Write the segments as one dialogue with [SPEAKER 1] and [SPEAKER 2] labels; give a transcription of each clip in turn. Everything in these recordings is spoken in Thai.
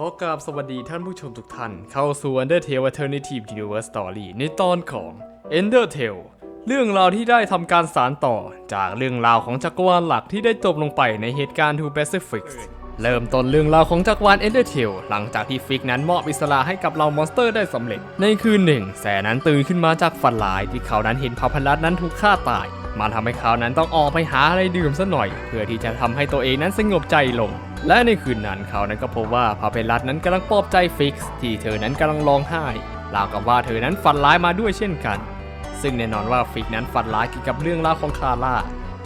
[SPEAKER 1] ขอกราบสวัสดีท่านผู้ชมทุกท่าน เข้าสู่ Undertale Alternative Universe Story ในตอนของ Endertale เรื่องราวที่ได้ทำการสารต่อจากเรื่องราวของจักรวาลหลักที่ได้จบลงไปในเหตุการณ์ Two Pacifics เริ่มต้นเรื่องราวของจักรวาล Endertale หลังจากที่ฟิกนั้นมอบอิสระให้กับเหล่ามอนสเตอร์ได้สำเร็จ ในคืนหนึ่ง แสนั้นตื่นขึ้นมาจากฝันร้ายที่เขานั้นเห็นพาพลัสนั้นถูกฆ่าตาย มันทำให้เขานั้นต้องออกไปหาอะไรดื่มซะหน่อย เพื่อที่จะทำให้ตัวเองนั้นสงบใจลง และในคืนนั้นเขานั้นก็พบว่าพาเพลัสนั้นกำลังปลอบใจฟิกซ์ที่เธอนั้นกำลังร้องไห้ราวกับว่าเธอนั้นฝันร้ายมาด้วยเช่นกัน ซึ่งแน่นอนว่าฟิกนั้นฝันร้ายเกี่ยวกับเรื่องราวของคาร่า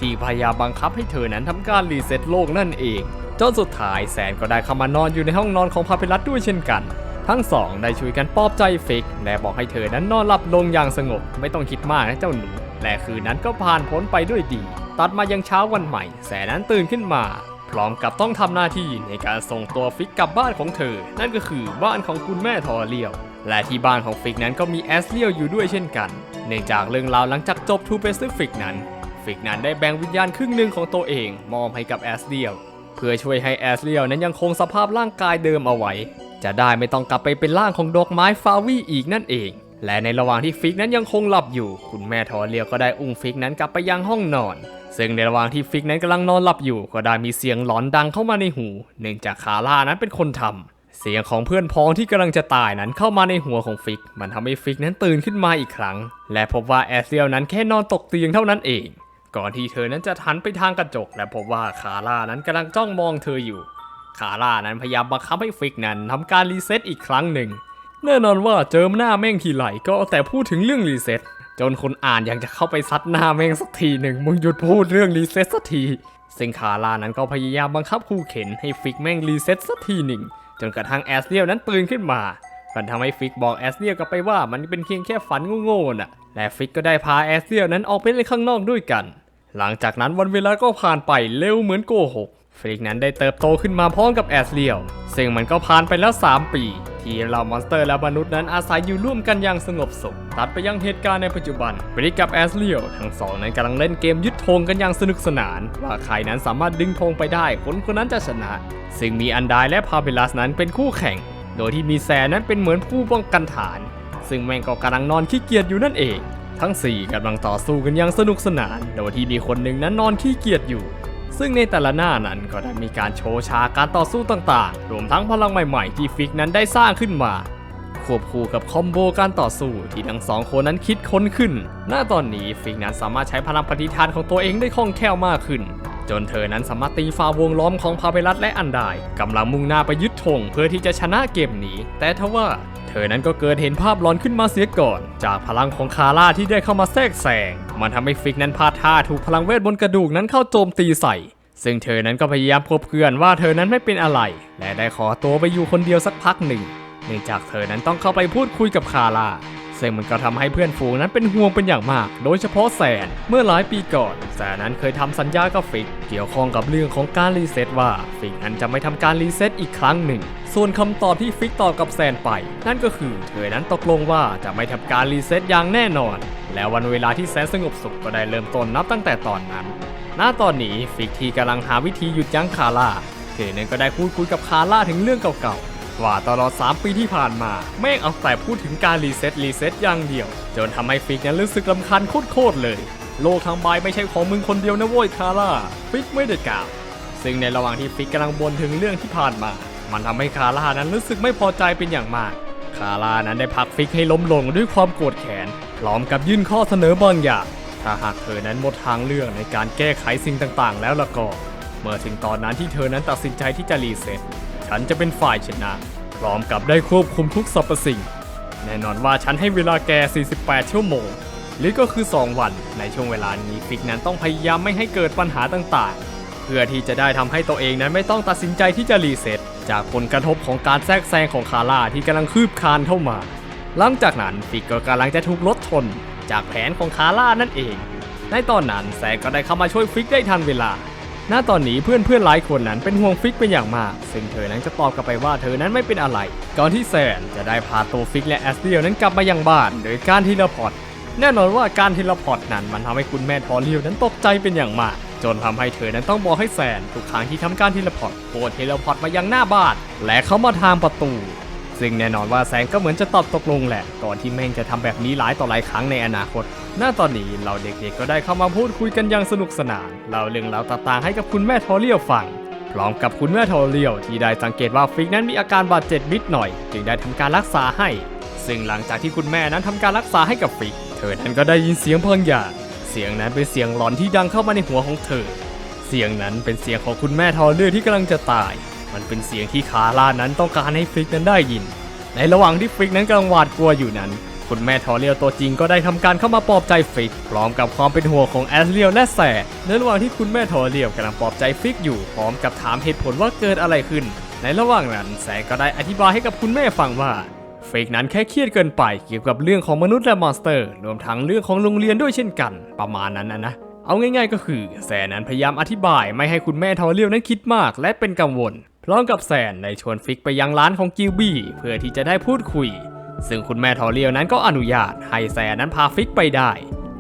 [SPEAKER 1] ที่พยายามบังคับให้เธอนั้นทำการรีเซ็ตโลกนั่นเองจนสุดท้ายแสนก็ได้เข้ามานอนอยู่ในห้องนอนของพาเพลัสด้วยเช่นกัน ทั้งสองได้ช่วยกันปลอบใจฟิกและบอกให้เธอนั้นนอนหลับลงอย่างสงบไม่ต้องคิดมากนะเจ้าหนูและคืนนั้นก็ผ่านพ้นไปด้วยดี ตัดมายังเช้าวันใหม่ แสนนั้นตื่นขึ้นมา พร้อมกับต้องทำหน้าที่ในการส่งตัวฟิกกลับบ้านของเธอ นั่นก็คือบ้านของคุณแม่ทอเลียว และที่บ้านของฟิกนั้นก็มีแอสเลียวอยู่ด้วยเช่นกัน เนื่องจากเรื่องราวหลังจากจบทูเปซิฟิกนั้น ฟิกนั้นได้แบ่งวิญญาณครึ่งหนึ่งของตัวเองมอบให้กับแอสเลียว เพื่อช่วยให้แอสเลียวนั้นยังคงสภาพร่างกายเดิมเอาไว้ จะได้ไม่ต้องกลับไปเป็นร่างของดอกไม้ฟาวี่อีกนั่นเอง และในระหว่างที่ฟิกนั้นยังคงหลับอยู่ คุณแม่ทอเลียวก็ได้อุ้มฟิกนั้นกลับไปยังห้องนอน ซึ่งในระหว่างที่ฟิกนั้นกำลังนอนหลับอยู่ ก็ได้มีเสียงหลอนดังเข้ามาในหู เนื่องจากคาร่านั้นเป็นคนทำเสียงของเพื่อนพ้องที่กำลังจะตายนั้นเข้ามาในหัวของฟิก มันทำให้ฟิกนั้นตื่นขึ้นมาอีกครั้ง และพบว่าแอสเลียวนั้นแค่นอนตกเตียงเท่านั้นเอง ก่อนที่เธอนั้นจะหันไปทางกระจก และพบว่าคาร่านั้นกำลังจ้องมองเธออยู่ คาร่านั้นพยายามบังคับให้ฟิกนั้นทำการรีเซ็ตอีกครั้งหนึ่ง แน่นอนว่าเจอหน้าแม่งทีไหลก็แต่พูดถึงเรื่องรีเซ็ตจนคนอ่านอยากจะเข้าไปซัดหน้าแม่งสักทีหนึ่งมึงหยุดพูดเรื่องรีเซ็ตสักทีซึ่งคาร่านั้นก็พยายามบังคับคู่เข็นให้ฟิกแม่งรีเซ็ตสักทีหนึ่ง จนกระทั่งแอสเลียวนั้นตื่นขึ้นมามันทำให้ฟิกบอกแอสเลียวกลับไปว่ามันเป็นเพียงแค่ฝันโง่ๆน่ะ และฟิกก็ได้พาแอสเลียวนั้นออกไปเล่นข้างนอกด้วยกัน หลังจากนั้นวันเวลาก็ผ่านไปเร็วเหมือนโกหก ฟริกนั้นได้เติบโตขึ้นมาพร้อมกับแอสเลียว ซึ่งมันก็ผ่านไปแล้ว 3 ปี ที่เหล่ามอนสเตอร์และมนุษย์นั้นอาศัยอยู่ร่วมกันอย่างสงบสุข ตัดไปยังเหตุการณ์ในปัจจุบันบริกกับแอสเลียวทั้งสองนั้นกำลังเล่นเกมยึดธงกันอย่างสนุกสนาน ว่าใครนั้นสามารถดึงธงไปได้คนคนนั้นจะชนะ ซึ่งมีอันไดและพาเบลัสนั้นเป็นคู่แข่ง โดยที่มีแซนนั้นเป็นเหมือนผู้ป้องกันฐาน ซึ่งแม่งก็กำลังนอนขี้เกียจอยู่นั่นเอง ทั้ง4กำลังต่อสู้กันอย่างสนุกสนาน โดยที่มีคนหนึ่งนั้นนอนขี้เกียจอยู่ ซึ่งในแต่ละหน้านั้นก็ได้มีการโชว์ฉากการต่อสู้ต่างๆ รวมทั้งพลังใหม่ๆที่ฟิกนั้นได้สร้างขึ้นมาควบคู่กับคอมโบการต่อสู้ที่ทั้งสองคนนั้นคิดค้นขึ้น ณ ตอนนี้ฟิกนั้นสามารถใช้พลังปฏิทานของตัวเองได้คล่องแคล่วมากขึ้น จนเธอนั้นสามารถตีฟาวงล้อมของพาเวลัสและอันไดกำลังมุ่งหน้าไปยึดธงเพื่อที่จะชนะเกมนี้ แต่ทว่า เธอนั้นก็เกิดเห็นภาพหลอนขึ้นมาเสียก่อน จากพลังของคาร่าที่ได้เข้ามาแทรกแซงมันทำให้ฟิกนั้นพลาดท่าถูกพลังเวทบนกระดูกนั้นเข้าโจมตีใส่ ซึ่งเธอนั้นก็พยายามพบเพื่อนว่าเธอนั้นไม่เป็นอะไร และได้ขอตัวไปอยู่คนเดียวสักพักหนึ่งเนื่องจากเธอนั้นต้องเข้าไปพูดคุยกับคาร่า ซึ่งมันก็ทำให้เพื่อนฝูงนั้นเป็นห่วงเป็นอย่างมาก โดยเฉพาะแสน เมื่อหลายปีก่อนแสนนั้นเคยทำสัญญากับฟิก เกี่ยวข้องกับเรื่องของการรีเซ็ตว่าฟิกนั้นจะไม่ทำการรีเซ็ตอีกครั้งหนึ่ง ส่วนคำตอบที่ฟิกตอบกับแซนไป นั่นก็คือเธอนั้นตกลงว่าจะไม่ทำการรีเซ็ตอย่างแน่นอน และวันเวลาที่แสนสงบสุขก็ได้เริ่มต้นนับตั้งแต่ตอนนั้น ณ ตอนนี้ฟิกที่กำลังหาวิธีหยุดยั้งคาร่าเธอนั้นก็ได้พูดคุยกับคาร่าถึงเรื่องเก่าๆ ว่าตลอด 3 ปีที่ผ่านมาแม่งเอาแต่พูดถึงการรีเซ็ตรีเซ็ตอย่างเดียว จนทำให้ฟิกนั้นรู้สึกลำคาญโคตรเลย โลกทั้งใบไม่ใช่ของมึงคนเดียวนะโว้ยคาร่าฟิกไม่ได้กล่าวซึ่งในระหว่างที่ฟิกกำลังบ่นถึงเรื่องที่ผ่านมา มันทำให้คาร่านั้นรู้สึกไม่พอใจเป็นอย่างมาก คาร่านั้นได้ผลักฟิกให้ล้มลงด้วยความโกรธแค้นพร้อมกับยื่นข้อเสนอบางอย่างถ้าหากเธอนั้นหมดทางเลือกในการแก้ไขสิ่งต่างๆ แล้วละก็ เมื่อถึงตอนนั้นที่เธอนั้นตัดสินใจที่จะรีเซ็ต ฉันจะเป็นฝ่ายชนะ พร้อมกับได้ควบคุมทุกสรรพสิ่ง แน่นอนว่าฉันให้เวลาแก 48 ชั่วโมง หรือก็คือ 2 วัน ในช่วงเวลานี้ฟิกนั้นต้องพยายามไม่ให้เกิดปัญหาต่างๆ เพื่อที่จะได้ทำให้ตัวเองนั้นไม่ต้องตัดสินใจที่จะรีเซ็ตจากผลกระทบของการแทรกแซงของคาร่าที่กำลังคืบคลานเข้ามา หลังจากนั้นฟิกก็กำลังจะถูกลดทน จากแผนของคาร่านั่นเอง ในตอนนั้นแซกก็ได้เข้ามาช่วยฟิกได้ทันเวลา ณตอนนี้เพื่อนเพื่อนหลายคนนั้นเป็นห่วงฟิกเป็นอย่างมาก ซึ่งเธอนั้นจะตอบกลับไปว่าเธอนั้นไม่เป็นอะไร ก่อนที่แซนจะได้พาตัวฟิกและแอสเดียลนั้นกลับมายังบ้าน โดยการทีละพอร์ตแน่นอนว่าการทีลพอร์ตนั้นมันทำให้คุณแม่ทอริวนั้นตกใจเป็นอย่างมาก จนทำให้เธอนั้นต้องบอกให้แซนทุกครั้งที่ทำการเทเลพอร์ตโกเทเลพอร์ตมายังหน้าบ้าน และเข้ามาทางประตู ซึ่งแน่นอนว่าแซนก็เหมือนจะตอบตกลงแหละ ก่อนที่แม่งจะทำแบบนี้หลายต่อหลายครั้งในอนาคต หน้าตอนนี้เราเด็กๆก็ได้เข้ามาพูดคุยกันอย่างสนุกสนานเล่าเรื่องราวต่างๆให้กับคุณแม่ทอเรียลฟัง พร้อมกับคุณแม่ทอเรียลที่ได้สังเกตว่าฟิกนั้นมีอาการบาดเจ็บนิดหน่อย จึงได้ทำการรักษาให้ ซึ่งหลังจากที่คุณแม่นั้นทำการรักษาให้กับฟิก เธอนั้นก็ได้ยินเสียงบางอย่าง เสียงนั้นเป็นเสียงหลอนที่ดังเข้ามาในหัวของเธอ เสียงนั้นเป็นเสียงของคุณแม่ทอเลือที่กำลังจะตาย มันเป็นเสียงที่คาร่านั้นต้องการให้ฟิกนั้นได้ยิน ในระหว่างที่ฟิกนั้นกำลังหวาดกลัวอยู่นั้น คุณแม่ทอเรียลตัวจริงก็ได้ทำการเข้ามาปลอบใจฟิก พร้อมกับความเป็นห่วงของแอสเรียลและแสในระหว่างที่คุณแม่ทอเรียลกำลังปลอบใจฟิกอยู่พร้อมกับถามเหตุผลว่าเกิดอะไรขึ้น ในระหว่างนั้นแสก็ได้อธิบายให้กับคุณแม่ฟังว่าฟิกนั้นแค่เครียดเกินไปเกี่ยวกับเรื่องของมนุษย์และมอนสเตอร์ รวมทั้งเรื่องของโรงเรียนด้วยเช่นกัน ประมาณนั้นนะนะเอาง่ายๆก็คือแซนนั้นพยายามอธิบายไม่ให้คุณแม่ทอเรียลนั้นคิดมากและเป็นกังวล พร้อมกับแซนได้ชวนฟิกไปยังร้านของกิลบี้เพื่อที่จะได้พูดคุย ซึ่งคุณแม่ทอเรียลนั้นก็อนุญาตให้แซนั้นพาฟิกไปได้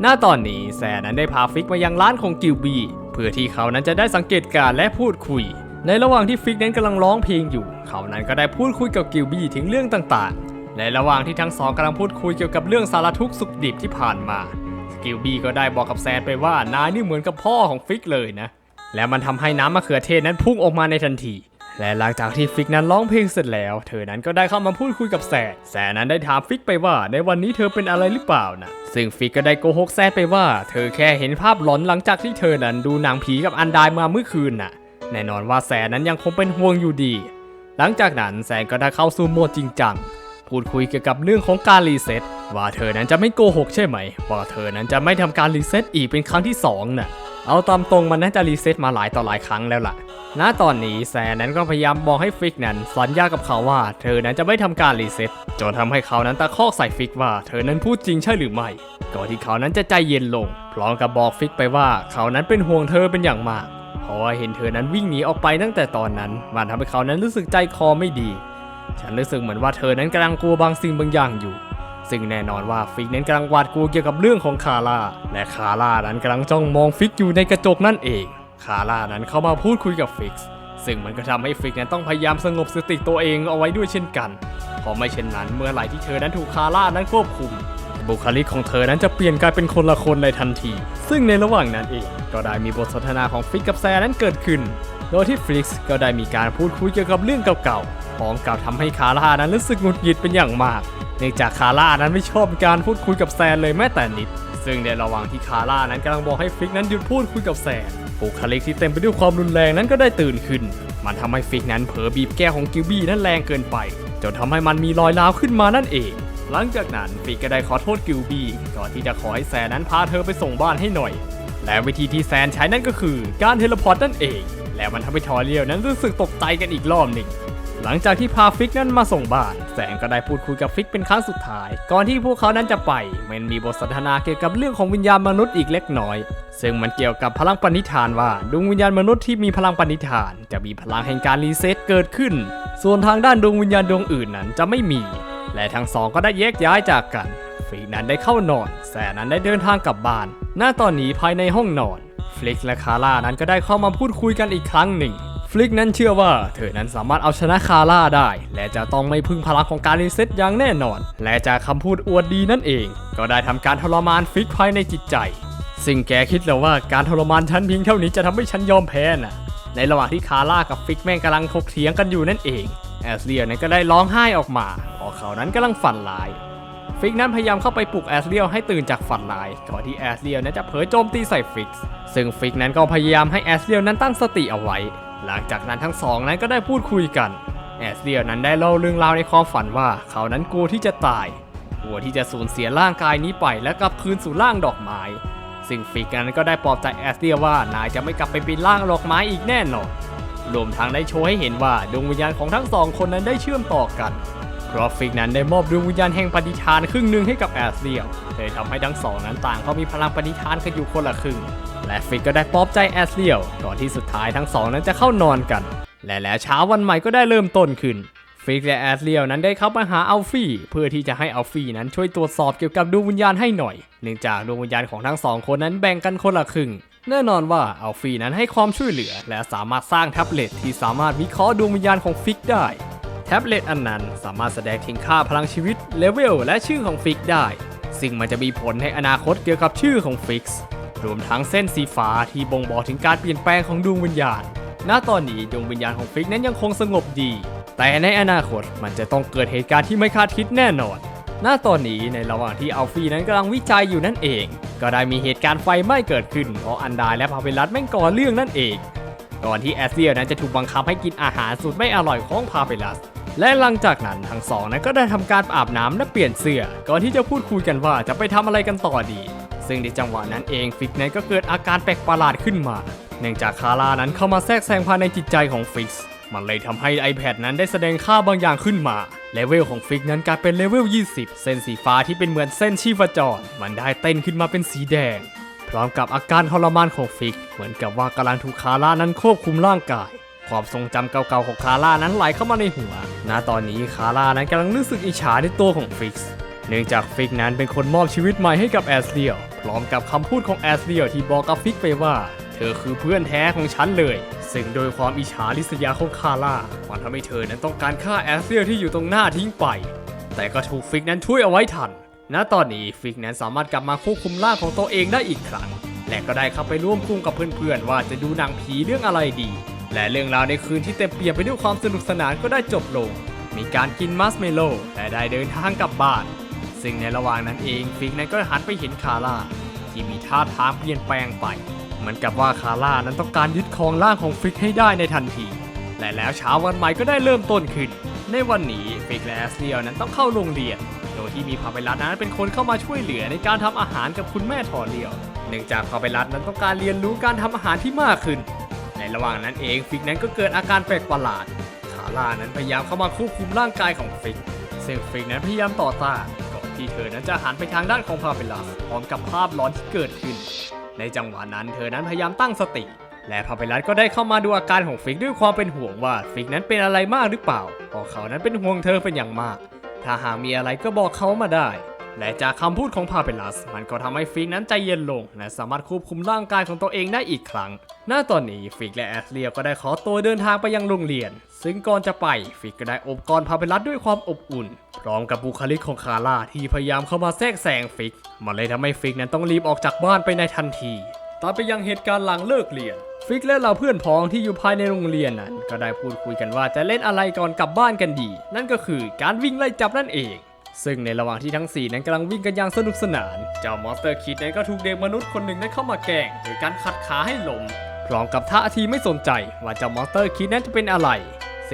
[SPEAKER 1] หน้าตอนนี้แซนั้นได้พาฟิกมายังร้านของกิลบี้เพื่อที่เขานั้นจะได้สังเกตการและพูดคุย ในระหว่างที่ฟิกนั้นกำลังร้องเพลงอยู่ เขานั้นก็ได้พูดคุยกับกิลบี้ถึงเรื่องต่างๆ ในระหว่างที่ทั้งสองกำลังพูดคุยเกี่ยวกับเรื่องสารทุกข์สุขดิบที่ผ่านมากิลบี้ก็ได้บอกกับแซนไปว่านายนี่เหมือนกับพ่อของฟิกเลยนะ และมันทำให้น้ำมะเขือเทศนั้นพุ่งออกมาในทันที และหลังจากที่ฟิกนั้นร้องเพลงเสร็จแล้ว เธอนั้นก็ได้เข้ามาพูดคุยกับแซนแซนนั้นได้ถามฟิกไปว่าในวันนี้เธอเป็นอะไรหรือเปล่านะซึ่งฟิกก็ได้โกหกแซนไปว่า เธอแค่เห็นภาพหลอนหลังจากที่เธอนั้นดูหนังผีกับอันดายมาเมื่อคืนน่ะ แน่นอนว่าแซนนั้นยังคงเป็นห่วงอยู่ดี หลังจากนั้นแซนก็ได้เข้าสู่โหมดจริงจังพูดคุยเกี่ยวกับเรื่องของการรีเซ็ตว่าเธอนั้นจะไม่โกหกใช่ไหมว่าเธอนั้นจะไม่ทำการรีเซ็ตอีกเป็นครั้งที่สองน่ะ เอาตามตรงมันน่าจะรีเซ็ตมาหลายต่อหลายครั้งแล้วล่ะ ณ ตอนนี้แซนนั้นก็พยายามบอกให้ฟิกนั้นสัญญากับเขาว่า เธอนั้นจะไม่ทำการรีเซ็ตจนทำให้เขานั้นตะคอกใส่ฟิกว่า เธอนั้นพูดจริงใช่หรือไม่ ก่อนที่เขานั้นจะใจเย็นลง พร้อมกับบอกฟิกไปว่าเขานั้นเป็นห่วงเธอเป็นอย่างมาก เพราะว่าเห็นเธอนั้นวิ่งหนีออกไปตั้งแต่ตอนนั้น มันทำให้เขานั้นรู้สึกใจคอไม่ดี ฉันรู้สึกเหมือนว่าเธอนั้นกำลังกลัวบางสิ่งบางอย่างอยู่ ซึ่งแน่นอนว่าฟิกนั้นกำลังหวาดกลัวเกี่ยวกับเรื่องของคาร่า และคาร่านั้นกำลังจ้องมองฟิกอยู่ในกระจกนั่นเอง คาร่านั้นเข้ามาพูดคุยกับฟิกซึ่งมันก็ทำให้ฟิกนั้นต้องพยายามสงบสติตัวเองเอาไว้ด้วยเช่นกัน เพราะไม่เช่นนั้นเมื่อไหร่ที่เธอนั้นถูกคาร่านั้นควบคุม บุคลิกของเธอนั้นจะเปลี่ยนกลายเป็นคนละคนในทันที ซึ่งในระหว่างนั้นเองก็ได้มีบทสนทนาของฟิกกับแซนั้นเกิดขึ้น โดยที่ฟิกซ์ก็ได้มีการพูดคุยเกี่ยวกับเรื่องเก่าๆพร้อมกับทำให้คาร่านั้นรู้สึกหงุดหงิดเป็นอย่างมาก นื่องจากคาร่านั้นไม่ชอบการพูดคุยกับแซนเลยแม้แต่นิด ซึ่งในระหว่างที่คาร่านั้นกำลังบอกให้ฟิกนั้นหยุดพูดคุยกับแซนบุคลิกที่เต็มไปด้วยความรุนแรงนั้นก็ได้ตื่นขึ้น มันทำให้ฟิกนั้นเผลอบีบแก้ของกิลบี้นั้นแรงเกินไป จนทำให้มันมีรอยร้าวขึ้นมานั่นเอง หลังจากนั้นฟิกก็ได้ขอโทษกิลบี้ก่อนที่จะขอให้แซนนั้นพาเธอไปส่งบ้านให้หน่อย และวิธีที่แซนใช้นั่นก็คือการเทเลพอร์ตนั่นเอง และมันทำให้ทอเรียลนั้นรู้สึกตกใจกันอีกรอบหนึ่ง หลังจากที่พาฟิกนั้นมาส่งบ้าน แสงก็ได้พูดคุยกับฟิกเป็นครั้งสุดท้าย ก่อนที่พวกเขานั้นจะไป มันมีบทสนทนาเกี่ยวกับเรื่องของวิญญาณมนุษย์อีกเล็กน้อย ซึ่งมันเกี่ยวกับพลังปณิธานว่าดวงวิญญาณมนุษย์ที่มีพลังปณิธาน จะมีพลังแห่งการรีเซ็ตเกิดขึ้น ส่วนทางด้านดวงวิญญาณดวงอื่นนั้นจะไม่มี และทั้งสองก็ได้แยกย้ายจากกัน ฟิกนั้นได้เข้านอน แสนนั้นได้เดินทางกลับบ้าน หน้าตอนนี้ภายในห้องนอน ฟลิกและคาร่านั้นก็ได้เข้ามาพูดคุยกันอีกครั้งหนึ่ง ฟลิกนั้นเชื่อว่าเธอนั้นสามารถเอาชนะคาร่าได้ และจะต้องไม่พึ่งพลังของการรีเซ็ตอย่างแน่นอน และจากคำพูดอวดดีนั่นเอง ก็ได้ทำการทรมานฟลิกภายในจิตใจ ซึ่งแกคิดแล้วว่าการทรมานฉันเพียงเท่านี้จะทำให้ฉันยอมแพ้น่ะ ในระหว่างที่คาร่ากับฟิกแม่งกำลังถกเถียงกันอยู่นั่นเองแอสเลียนั้นก็ได้ร้องไห้ออกมาเพราะเขานั้นกำลังฝันร้ายฟิกนั้นพยายามเข้าไปปลุกแอสเรียลให้ตื่นจากฝันร้ายก่อนที่แอสเรียลนั้นจะเผลอโจมตีใส่ฟิกซ์ซึ่งฟิกนั้นก็พยายามให้แอสเรียลนั้นตั้งสติเอาไว้ หลังจากนั้นทั้งสองนั้นก็ได้พูดคุยกัน แอสเรียนั้นได้เล่าเรื่องราวในความฝันว่าเขานั้นกลัวที่จะตาย กลัวที่จะสูญเสียร่างกายนี้ไปและกลับคืนสู่ร่างดอกไม้ ซึ่งฟิกนั้นก็ได้ปลอบใจแอสเรียว่านายจะไม่กลับไปเป็นร่างดอกไม้อีกแน่นอน รวมทั้งได้โชว์ให้เห็นว่าดวงวิญญาณของทั้งสองคนนั้นได้เชื่อมต่อกันเพราะฟิกนั้นได้มอบดวงวิญญาณแห่งปณิธานครึ่งหนึ่งให้กับแอสเรียเลยทำให้ทั้งสองนั้นต่างก็มีพลังปณิธานกันอยู่คนละครึ่ง และฟิกก็ได้ปลอบใจแอสเรียลก่อนที่สุดท้ายทั้งสองนั้นจะเข้านอนกัน และแล้วเช้าวันใหม่ก็ได้เริ่มต้นขึ้นฟิกและแอสเรียลนั้นได้เข้ามาหาอัลฟี่เพื่อที่จะให้อัลฟี่นั้นช่วยตรวจสอบเกี่ยวกับดวงวิญญาณให้หน่อย เนื่องจากดวงวิญญาณของทั้งสองคนนั้นแบ่งกันคนละครึ่ง แน่นอนว่าอัลฟี่นั้นให้ความช่วยเหลือ และสามารถสร้างแท็บเล็ตที่สามารถวิเคราะห์ดวงวิญญาณของฟิกได้ แท็บเล็ตอันนั้นสามารถแสดงถึงค่าพลังชีวิตเลเวลและชื่อของฟิกได้ ซึ่งมันจะมีผลในอนาคตเกี่ยวกับชื่อของฟิกซ์ รวมทั้งเส้นสีฟ้าที่บ่งบอกถึงการเปลี่ยนแปลงของดวงวิญญาณ ณ ตอนนี้ดวงวิญญาณของฟิกนั้นยังคงสงบดี แต่ในอนาคตมันจะต้องเกิดเหตุการณ์ที่ไม่คาดคิดแน่นอน ณ ตอนนี้ในระหว่างที่อัลฟีนั้นกำลังวิจัยอยู่นั่นเอง ก็ได้มีเหตุการณ์ไฟไหม้เกิดขึ้นเพราะอันดายและพาเวลัสแม่งก่อเรื่องนั่นเอง ก่อนที่แอสเซียนั้นจะถูกบังคับให้กินอาหารสูตรไม่อร่อยของพาเวลัสและหลังจากนั้นทั้งสองนั้นก็ได้ทำการอาบน้ำและเปลี่ยนเสื้อ ก่อนที่จะพูดคุยกันว่าจะไปทำอะไรกันต่อดี ซึ่งในจังหวะนั้นเองฟิกนั้นก็เกิดอาการแปลกประหลาดขึ้นมา เนื่องจากคาร่านั้นเข้ามาแทรกแซงภายในจิตใจของฟิกมันเลยทำให้ iPad นั้นได้แสดงค่าบางอย่างขึ้นมา เลเวลของฟิกนั้นกลายเป็นเลเวล 20 เส้นสีฟ้าที่เป็นเหมือนเส้นชีพจร มันได้เต้นขึ้นมาเป็นสีแดง พร้อมกับอาการทรมานของฟิก เหมือนกับว่ากำลังถูกคาร่านั้นควบคุมร่างกาย ความทรงจำเก่าๆของคาร่านั้นไหลเข้ามาในหัว ณ ตอนนี้คาร่านั้นกำลังรู้สึกอิจฉาในตัวของฟิก เนื่องจากฟิกนั้นเป็นคนมอบชีวิตใหม่ให้กับแอสเรียล พร้อมกับคำพูดของแอสเรียลที่บอกกับฟิกไปว่า เธอคือเพื่อนแท้ของฉันเลย ซึ่งโดยความอิจฉาริษยาของคาร่ามันทำให้เธอนั้นต้องการฆ่าแอสเรียลที่อยู่ตรงหน้าทิ้งไป แต่ก็ถูกฟิกนั้นช่วยเอาไว้ทัน ณ ตอนนี้ฟิกนั้นสามารถกลับมาควบคุมร่างของตัวเองได้อีกครั้ง และก็ได้เข้าไปร่วมกลุ่มกับเพื่อนๆว่าจะดูหนังผีเรื่องอะไรดี และเรื่องราวในคืนที่เต็มเปี่ยมไปด้วยความสนุกสนานก็ได้จบลง มีการกินมัสเมโลและได้เดินทางกลับบ้าน ซึ่งในระหว่างนั้นเองฟิกนั้นก็หันไปเห็นคาร่า ที่มีท่าทางเปลี่ยนแปลงไป เหมือนกับว่าคาร่านั้นต้องการยึดครองร่างของฟิกให้ได้ในทันที และแล้วเช้าวันใหม่ก็ได้เริ่มต้นขึ้น ในวันนี้ฟิกและแอสเรียลนั้นต้องเข้าโรงเรียน โดยที่มีพาเวลัสนั้นเป็นคนเข้ามาช่วยเหลือในการทำอาหารกับคุณแม่ทอเรียว เนื่องจากพาเวลัสนั้นต้องการเรียนรู้การทำอาหารที่มากขึ้น ในระหว่างนั้นเองฟิกนั้นก็เกิดอาการแปลกประหลาด คาร่านั้นพยายามเข้ามาควบคุมร่างกายของฟิกซึ่งฟิกนั้นพยายามต่อต้าน ที่เธอนั้นจะหันไปทางด้านของพาเวลัสพร้อมกับภาพหลอนที่เกิดขึ้น ในจังหวะนั้นเธอนั้นพยายามตั้งสติ และพาเวลัสก็ได้เข้ามาดูอาการของฟิกด้วยความเป็นห่วงว่าฟิกนั้นเป็นอะไรมากหรือเปล่าเพราะเขานั้นเป็นห่วงเธอเป็นอย่างมาก ถ้าหากมีอะไรก็บอกเขามาได้ และจากคำพูดของพาเปลัส มันก็ทำให้ฟิกนั้นใจเย็นลง และสามารถควบคุมร่างกายของตัวเองได้อีกครั้ง หน้าตอนนี้ฟิกและแอสเลียก็ได้ขอตัวเดินทางไปยังโรงเรียน ซึ่งก่อนจะไปฟิกก็ได้อบกอดพาเปลัสด้วยความอบอุ่น พร้อมกับบุคลิกของคาร่าที่พยายามเข้ามาแทรกแซงฟิก มันเลยทำให้ฟิกนั้นต้องรีบออกจากบ้านไปในทันทีตามไปยังเหตุการณ์หลังเลิกเรียน ฟิกและเราเพื่อนพ้องที่อยู่ภายในโรงเรียนนั้น ก็ได้พูดคุยกันว่าจะเล่นอะไรก่อนกลับบ้านกันดี นั่นก็คือการวิ่งไล่จับนั่นเอง ซึ่งในระหว่างที่ทั้ง 4 นั้นกำลังวิ่งกันอย่างสนุกสนาน เจ้ามอนสเตอร์คิดนั้นก็ถูกเด็กมนุษย์คนหนึ่งนั้นเข้ามาแกล้งโดยการขัดขาให้ล้มพร้อมกับท่าทีไม่สนใจว่าเจ้ามอนสเตอร์คิดนั้นจะเป็นอะไร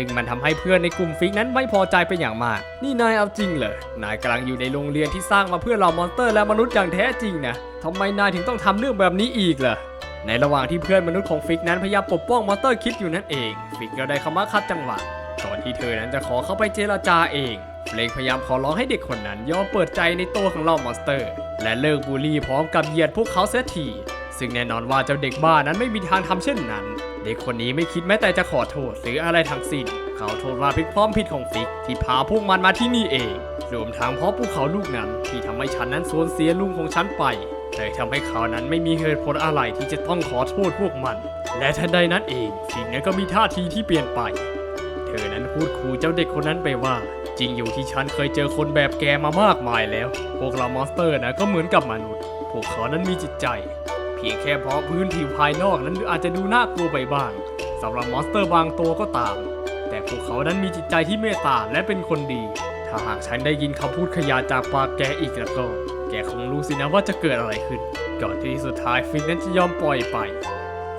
[SPEAKER 1] ซึ่งมันทำให้เพื่อนในกลุ่มฟิกนั้นไม่พอใจเป็นอย่างมาก นี่นายเอาจริงเหรอนายกำลังอยู่ในโรงเรียนที่สร้างมาเพื่อเรามอนสเตอร์และมนุษย์อย่างแท้จริงนะทำไมนายถึงต้องทำเรื่องแบบนี้อีกล่ะในระหว่างที่เพื่อนมนุษย์ของฟิกนั้นพยายามปกป้องมอนสเตอร์คิดอยู่นั่นเอง ฟิกก็ได้เข้ามาคัดจังหวะก่อนที่เธอนั้นจะขอเข้าไปเจรจาเองเฟลงพยายามขอร้องให้เด็กคนนั้นยอมเปิดใจในตัวของเรามอนสเตอร์ และเลิกบูลลี่พร้อมกับเหยียดพวกเขาเสียทีซึ่งแน่นอนว่าเจ้าเด็กบ้านั้นไม่มีทางทำเช่นนั้น ด็กคนนี้ไม่คิดแม้แต่จะขอโทษหรืออะไรทั้งสิ้น เขาโทษว่าเป็นความผิดของฟิกที่พาพวกมันมาที่นี่เอง รวมทั้งเพราะภูเขาลูกนั้นที่ทำให้ฉันนั้นสูญเสียลุงของฉันไปเลยทำให้เขานั้นไม่มีเหตุผลอะไรที่จะต้องขอโทษพวกมัน และทันใดนั้นเองฟิกนั้นก็มีท่าทีที่เปลี่ยนไป เธอนั้นพูดขู่เจ้าเด็กคนนั้นไปว่า จริงอยู่ที่ฉันเคยเจอคนแบบแกมามากมายแล้ว พวกเรามอนสเตอร์นะก็เหมือนกับมนุษย์ พวกเขานั้นมีจิตใจ เพียงแค่เพราะพื้นผิวภายนอกนั้นอาจจะดูน่ากลัวไปบ้างสำหรับมอนสเตอร์บางตัวก็ตาม แต่พวกเขานั้นมีจิตใจที่เมตตาและเป็นคนดี ถ้าหากฉันได้ยินคำพูดขยะจากปากแกอีกแล้วก็ แกคงรู้สินะว่าจะเกิดอะไรขึ้น ก่อนที่สุดท้ายฟิกนั้นจะยอมปล่อยไป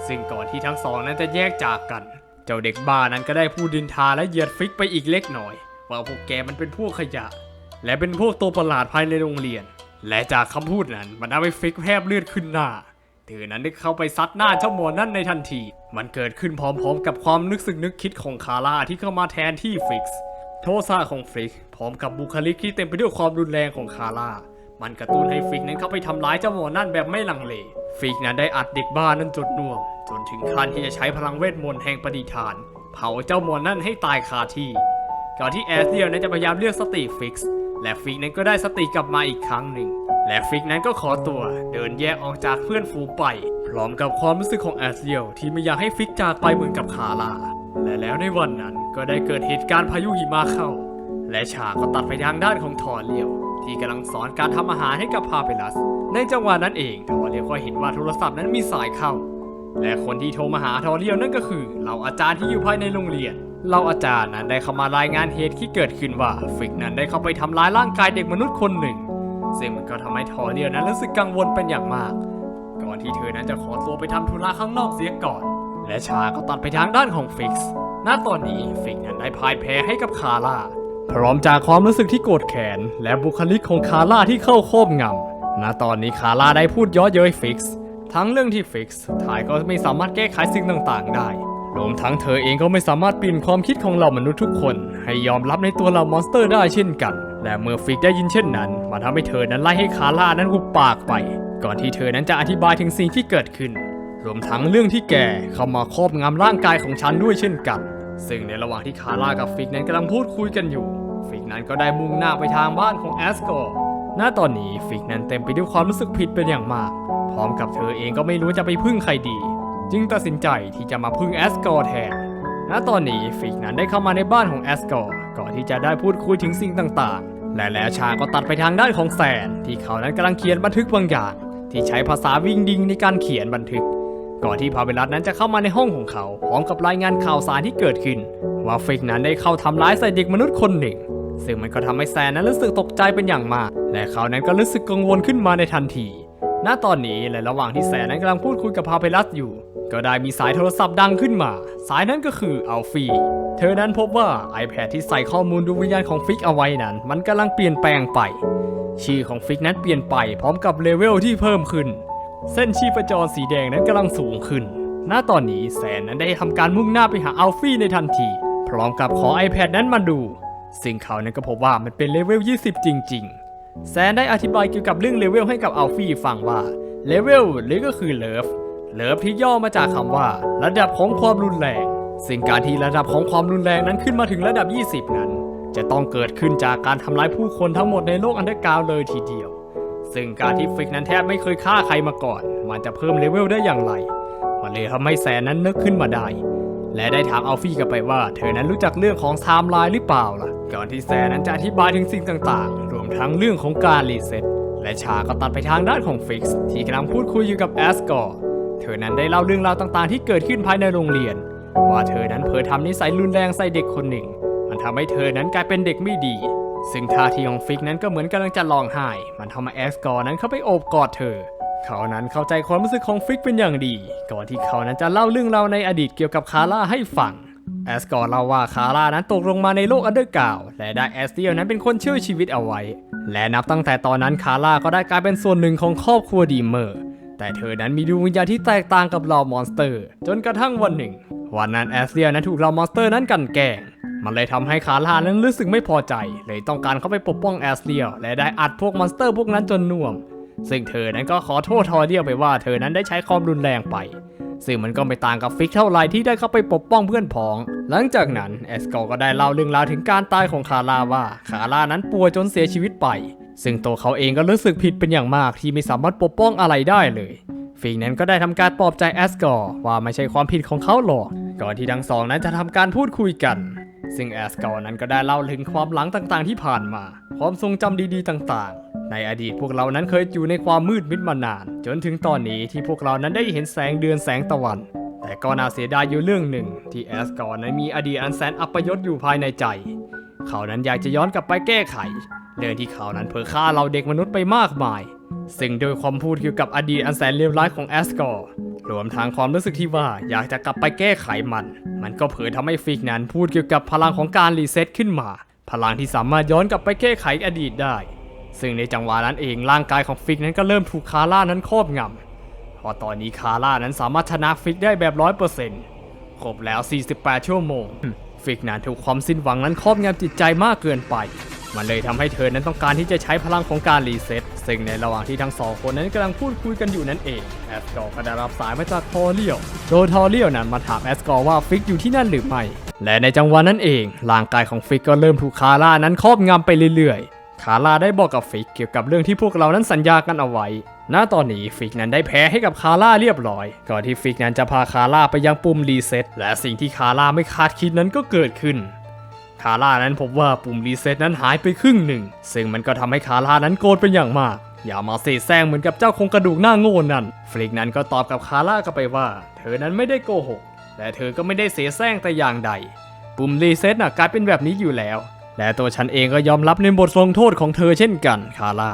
[SPEAKER 1] ซึ่งก่อนที่ทั้งสองนั้นจะแยกจากกัน เจ้าเด็กบ้านั้นก็ได้พูดดินทาและเหยียดฟิกไปอีกเล็กน้อย ว่าพวกแกมันเป็นพวกขยะ และเป็นพวกตัวประหลาดภายในโรงเรียน และจากคำพูดนั้นมันทำให้ฟิกแทบเลือดขึ้นหน้า เธอนั้นได้เข้าไปซัดหน้าเจ้าหมอนั่นในทันที มันเกิดขึ้นพร้อมๆ กับความนึกสึกนึกคิดของคาร่าที่เข้ามาแทนที่ฟิกซ์โทสะของฟิกพร้อมกับบุคลิกที่เต็มไปด้วยความรุนแรงของคาร่า มันกระตุ้นให้ฟิกนั้นเข้าไปทำร้ายเจ้าหมอนั่นแบบไม่ลังเลฟิกนั้นได้อัดเด็กบ้านั้นจดน่วม จนถึงขั้นที่จะใช้พลังเวทมนต์แห่งปฏิฐาน เผาเจ้าหมอนั่นให้ตายคาที่ ก่อนที่แอสเดียลนั้นจะพยายามเรียกสติฟิกซ์และฟิกนั้นก็ได้สติกลับมาอีกครั้งหนึ่ง และฟิกนั้นก็ขอตัวเดินแยกออกจากเพื่อนฝูงไป พร้อมกับความรู้สึกของแอสเรียลที่ไม่อยากให้ฟิกจากไปเหมือนกับคาร่าและแล้วในวันนั้นก็ได้เกิดเหตุการณ์พายุหิมะเข้า และฉากก็ตัดไปทางด้านของทอรเรียว ที่กำลังสอนการทำอาหารให้กับพาเปลัส ในจังหวะนั้นเองทอรเรียวก็เห็นว่าโทรศัพท์นั้นมีสายเข้า และคนที่โทรมาหาทอรเรียวนั่นก็คือเหล่าอาจารย์ที่อยู่ภายในโรงเรียนเหล่าอาจารย์นั้นได้เข้ามารายงานเหตุที่เกิดขึ้นว่าฟิกนั้นได้เข้าไปทำร้ายร่างกายเด็กมนุษย์คนหนึ่ง ซึ่งมันก็ทำให้ทอเรียวนั้นรู้สึกกังวลเป็นอย่างมาก ก่อนที่เธอนั้นจะขอตัวไปทำธุระข้างนอกเสียก่อน และชาก็ตัดไปทางด้านของฟิกซ์ณตอนนี้ฟิกนั้นได้พ่ายแพ้ให้กับคาร่า พร้อมจากความรู้สึกที่โกรธแค้นและบุคลิกของคาร่าที่เข้าโคบงำณตอนนี้คาร่าได้พูดย้อเย้ยฟิกซ์ทั้งเรื่องที่ฟิกซ์สุดท้ายก็ไม่สามารถแก้ไขสิ่งต่างๆ ได้ รวมทั้งเธอเองก็ไม่สามารถปลี่ยนความคิดของเหล่ามนุษย์ทุกคน ให้ยอมรับในตัวเหล่ามอนสเตอร์ได้เช่นกัน และเมื่อฟิกได้ยินเช่นนั้น มันทำให้เธอนั้นไล่ให้คาร่านั้นหุบปากไป ก่อนที่เธอนั้นจะอธิบายถึงสิ่งที่เกิดขึ้น รวมทั้งเรื่องที่แกเข้ามาครอบงำร่างกายของฉันด้วยเช่นกัน ซึ่งในระหว่างที่คาร่ากับฟิกนั้นกำลังพูดคุยกันอยู่ ฟิกนั้นก็ได้มุ่งหน้าไปทางบ้านของแอสกอร์ณตอนนี้ฟิกนั้นเต็มไปด้วยความรู้สึกผิดเป็นอย่างมาก พร้อมกับเธอเองก็ไม่รู้จะไปพึ่งใครดี จึงตัดสินใจที่จะมาพึ่งแอสกอร์แทน ณตอนนี้ฟิกนั้นได้เข้ามาในบ้านของแอสกอร์ก่อนที่จะได้พูดคุยถึงสิ่งต่างๆ และแล้วชาก็ตัดไปทางด้านของแซนที่เขานั้นกำลังเขียนบันทึกบางอย่าง ที่ใช้ภาษาวิ่งดิงในการเขียนบันทึก ก่อนที่พาเวลัสนั้นจะเข้ามาในห้องของเขาพร้อมกับรายงานข่าวสารที่เกิดขึ้น ว่าฟิกนั้นได้เข้าทำร้ายใส่เด็กมนุษย์คนหนึ่ง ซึ่งมันก็ทำให้แซนนั้นรู้สึกตกใจเป็นอย่างมาก และเขานั้นก็รู้สึกกังวลขึ้นมาในทันที ณตอนนี้และระหว่างที่แซนนั้นกำลังพูดคุยกับพาเปลัสอยู่ ก็ได้มีสายโทรศัพท์ดังขึ้นมา สายนั้นก็คืออัลฟีเธอนั้นพบว่า iPad ที่ใส่ข้อมูลดวงวิญญาณของฟิกเอาไว้นั้น มันกำลังเปลี่ยนแปลงไป ชื่อของฟิกนั้นเปลี่ยนไปพร้อมกับเลเวลที่เพิ่มขึ้น เส้นชีพจรสีแดงนั้นกำลังสูงขึ้น ณ ตอนนี้แซนนั้นได้ทำการมุ่งหน้าไปหาอัลฟี่ในทันที พร้อมกับขอ iPad นั้นมาดู ซึ่งเขานั้นก็พบว่ามันเป็นเลเวล 20 จริง ๆ แซนได้อธิบายเกี่ยวกับเรื่องเลเวลให้กับอัลฟี่ฟังว่า เลเวลหรือก็คือเลิฟ เลิฟที่ย่อมาจากคำว่า ระดับของความรุนแรง ซึ่งการที่ระดับของความรุนแรงนั้นขึ้นมาถึงระดับ 20 นั้น จะต้องเกิดขึ้นจากการทำร้ายผู้คนทั้งหมดในโลกอันเดอร์กราวเลยทีเดียว ซึ่งการที่ฟิกนั้นแทบไม่เคยฆ่าใครมาก่อน มันจะเพิ่มเลเวลได้อย่างไรมันเลยทำให้แซนนั้นนึกขึ้นมาได้ และได้ถามอัลฟี่กลับไปว่า เธอนั้นรู้จักเรื่องของไทม์ไลน์หรือเปล่าล่ะ ก่อนที่แซนนั้นจะอธิบายถึงสิ่งต่างๆ รวมทั้งเรื่องของการรีเซ็ตและชาก็ตัดไปทางด้านของฟิกซ์ที่กำลังพูดคุยอยู่กับแอสกอร์ เธอนั้นได้เล่าเรื่องราวต่างๆ ที่เกิดขึ้นภายในโรงเรียน ว่าเธอนั้นเผลอทำนิสัยรุนแรงใส่เด็กคนหนึ่ง มันทำให้เธอนั้นกลายเป็นเด็กไม่ดี ซึ่งท่าทีของฟิกนั้นก็เหมือนกำลังจะร้องไห้ มันทำให้แอสกอร์นั้นเข้าไปโอบกอดเธอ เขานั้นเข้าใจความรู้สึกของฟิกเป็นอย่างดี ก่อนที่เขานั้นจะเล่าเรื่องราวในอดีตเกี่ยวกับคาร่าให้ฟังแอสกอร์เล่าว่าคาร่านั้นตกลงมาในโลกอันเดอร์กาวและได้แอสเตียลนั้นเป็นคนช่วยชีวิตเอาไว้ และนับตั้งแต่ตอนนั้นคาร่าก็ได้กลายเป็นส่วนหนึ่งของครอบครัวดีเมอร์ แต่เธอนั้นมีดวงวิญญาณที่แตกต่างกับเหล่ามอนสเตอร์ จนกระทั่งวันหนึ่ง วันนั้นแอสเตียลนั้นถูกเหล่ามอนสเตอร์นั้นกันแกล้งมันเลยทำให้คาร่านั้นรู้สึกไม่พอใจ เลยต้องการเข้าไปปกป้องแอสเตียลและได้อัดพวกมอนสเตอร์พวกนั้นจนน่วม ซึ่งเธอนั้นก็ขอโทษทอร์เดียไปว่าเธอนั้นได้ใช้ความรุนแรงไป ซึ่งมันก็ไม่ต่างกับฟิกเท่าไรที่ได้เข้าไปปกป้องเพื่อนพ้อง หลังจากนั้นแอสกอก็ได้เล่าเรื่องราวถึงการตายของคาร่าว่าคาร่านั้นป่วยจนเสียชีวิตไป ซึ่งตัวเขาเองก็รู้สึกผิดเป็นอย่างมากที่ไม่สามารถปกป้องอะไรได้เลยฟิกนั้นก็ได้ทำการปลอบใจแอสกอร์ว่าไม่ใช่ความผิดของเขาหรอก ก่อนที่ทั้งสองนั้นจะทำการพูดคุยกัน ซึ่งแอสกอร์นั้นก็ได้เล่าถึงความหลังต่างๆที่ผ่านมา ความทรงจำดีๆต่างๆ ในอดีตพวกเรานั้นเคยอยู่ในความมืดมิดมานาน จนถึงตอนนี้ที่พวกเรานั้นได้เห็นแสงเดือนแสงตะวัน แต่ก็น่าเสียดายอยู่เรื่องหนึ่ง ที่แอสกอร์นั้นมีอดีตอันแสนอัปยศอยู่ภายในใจ เขานั้นอยากจะย้อนกลับไปแก้ไข เรื่องที่เขานั้นเผลอฆ่าเราเด็กมนุษย์ไปมากมาย ซึ่งโดยความพูดเกี่ยวกับอดีตอันแสนเลวร้ายของแอสกอร์รวมทั้งความรู้สึกที่ว่าอยากจะกลับไปแก้ไขมัน มันก็เผยทำให้ฟิกนั้นพูดเกี่ยวกับพลังของการรีเซ็ตขึ้นมา พลังที่สามารถย้อนกลับไปแก้ไขอดีตได้ ซึ่งในจังหวะนั้นเองร่างกายของฟิกนั้นก็เริ่มถูกคาร่านั้นครอบงำเพอตอนนี้คาร่านั้นสามารถชนะฟิกได้แบบร้อยเปอร์เซ็นต์ครบแล้ว 48 ชั่วโมง ฟิกนั้นถูกความสิ้นหวังนั้นครอบงำจิตใจมากเกินไป มันเลยทำให้เธอนั้นต้องการที่จะใช้พลังของการรีเซ็ตซึ่งในระหว่างที่ทั้งสองคนนั้นกำลังพูดคุยกันอยู่นั่นเองแอสกอร์ก็ได้รับสายมาจากทอร์เรียลโดยทอร์เรียลนั้นมาถามแอสกอร์ว่าฟิกอยู่ที่นั่นหรือไม่และในจังหวะนั้นเองร่างกายของฟิกก็เริ่มถูกคาร่านั้นครอบงำไปเรื่อยๆ คาร่าได้บอกกับฟิกเกี่ยวกับเรื่องที่พวกเรานั้นสัญญากันเอาไว้ ณ ตอนนี้ฟิกนั้นได้แพ้ให้กับคาร่าเรียบร้อย ก่อนที่ฟิกนั้นจะพาคาร่าไปยังปุ่มรีเซ็ตและสิ่งที่คาร่าไม่คาดคิดนั้นก็เกิดขึ้น คาร่านั้นพบว่าปุ่มรีเซ็ตนั้นหายไปครึ่งหนึ่ง ซึ่งมันก็ทำให้คาร่านั้นโกรธเป็นอย่างมาก อย่ามาเสแสร้งเหมือนกับเจ้าโครงกระดูกหน้าโง่นั่น ฟลิกนั้นก็ตอบกับคาร่ากลับไปว่า เธอนั้นไม่ได้โกหก และเธอก็ไม่ได้เสแสร้งแต่อย่างใด ปุ่มรีเซ็ตน่ะกลายเป็นแบบนี้อยู่แล้ว และตัวฉันเองก็ยอมรับในบทลงโทษของเธอเช่นกันคาร่า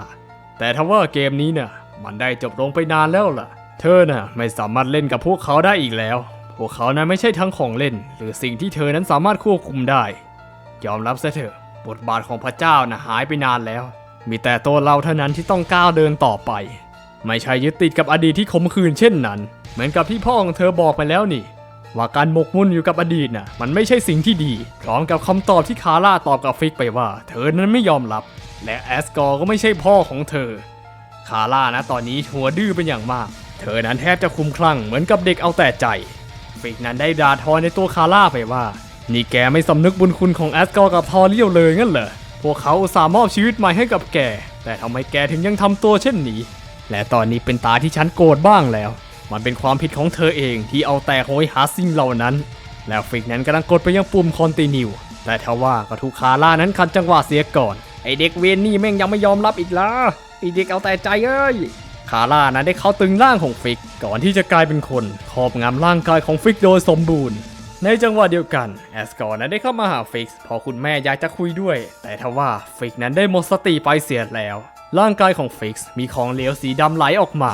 [SPEAKER 1] แต่ถ้าว่าเกมนี้เนี่ยมันได้จบลงไปนานแล้วล่ะ เธอน่ะไม่สามารถเล่นกับพวกเขาได้อีกแล้ว พวกเขานั้นไม่ใช่ทั้งของเล่น หรือสิ่งที่เธอนั้นสามารถควบคุมได้ ยอมรับซะเถอะ บทบาทของพระเจ้าน่ะหายไปนานแล้ว มีแต่ตัวเราเท่านั้นที่ต้องก้าวเดินต่อไป ไม่ใช่ยึดติดกับอดีตที่ขมขื่นเช่นนั้น เหมือนกับที่พ่อของเธอบอกไปแล้วนี่ ว่าการหมกมุ่นอยู่กับอดีตน่ะ มันไม่ใช่สิ่งที่ดี พร้อมกับคำตอบที่คาร่าตอบกับฟิกไปว่า เธอนั้นไม่ยอมรับ และแอสกอร์ก็ไม่ใช่พ่อของเธอ คาร่านะตอนนี้หัวดื้อเป็นอย่างมาก เธอนั้นแทบจะคุมคลั่งเหมือนกับเด็กเอาแต่ใจฟิกนั้นได้ด่าทอในตัวคาร่าไปว่า นี่แกไม่สำนึกบุญคุณของแอสกอร์กับทอเรียวเลยงั้นเหรอ พวกเขาอุตส่ามอบชีวิตใหม่ให้กับแก แต่ทำไมแกถึงยังทำตัวเช่นนี้ และตอนนี้เป็นตาที่ฉันโกรธบ้างแล้ว มันเป็นความผิดของเธอเองที่เอาแต่โหยหาสิ่งเหล่านั้น แล้วฟิกนั้นกำลังกดไปยังปุ่มคอนติเนียแต่ทว่าก็ถูกคาร่านั้นขัดจังหวะเสียก่อน ไอเด็กเวนนี่แม่งยังไม่ยอมรับอีกละไอเด็กเอาแต่ใจเอ้ยคาร่านั้นได้เข้าตึงร่างของฟิก ก่อนที่จะกลายเป็นคนครอบงำร่างกายของฟิกโดยสมบูรณ์ ในจังหวะเดียวกันแอสกอร์นั้นได้เข้ามาหาฟิกเพอคุณแม่อยากจะคุยด้วย แต่ทว่าฟิกนั้นได้หมดสติไปเสียแล้ว ร่างกายของฟิกมีของเหลวสีดำไหลออกมา